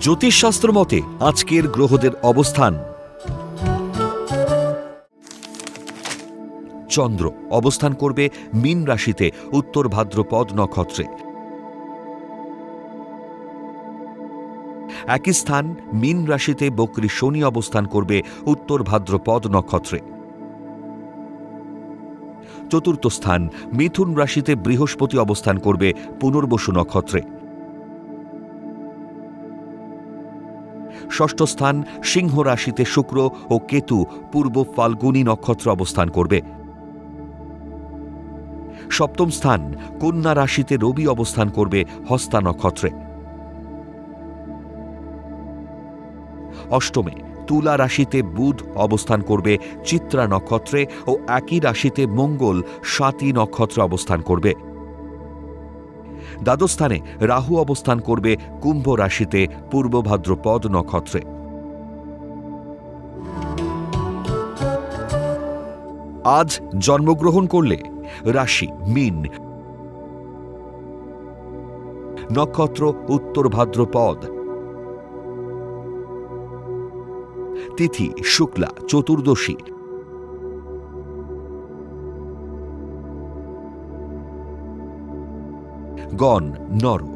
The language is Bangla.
জ্যোতিষশাস্ত্র মতে, আজকের গ্রহদের অবস্থান। চন্দ্র অবস্থান করবে মীন রাশিতে, উত্তর ভাদ্রপদ নক্ষত্রে। একই স্থান, মীন রাশিতে বকরি শনি অবস্থান করবে, উত্তর ভাদ্রপদ নক্ষত্রে। চতুর্থ স্থান, মিথুন রাশিতে বৃহস্পতি অবস্থান করবে, পুনর্বসু নক্ষত্রে। ষষ্ঠ স্থান সিংহ রাশিতে শুক্র ও কেতু পূর্ব ফাল্গুনী নক্ষত্র অবস্থান করবে। সপ্তম স্থান কন্যা রাশিতে রবি অবস্থান করবে হস্তা নক্ষত্রে। অষ্টমে তুলা রাশিতে বুধ অবস্থান করবে চিত্রা নক্ষত্রে ও একই রাশিতে মঙ্গল সাতী নক্ষত্রে অবস্থান করবে। দ্বাদস্থানে রাহু অবস্থান করবে কুম্ভ রাশিতে পূর্ব ভাদ্রপদ নক্ষত্রে। আজ জন্মগ্রহণ করলে রাশি, মিন। নক্ষত্র, উত্তর ভাদ্রপদ। তিথি, শুক্লা, চতুর্দশী। Gone, Noru.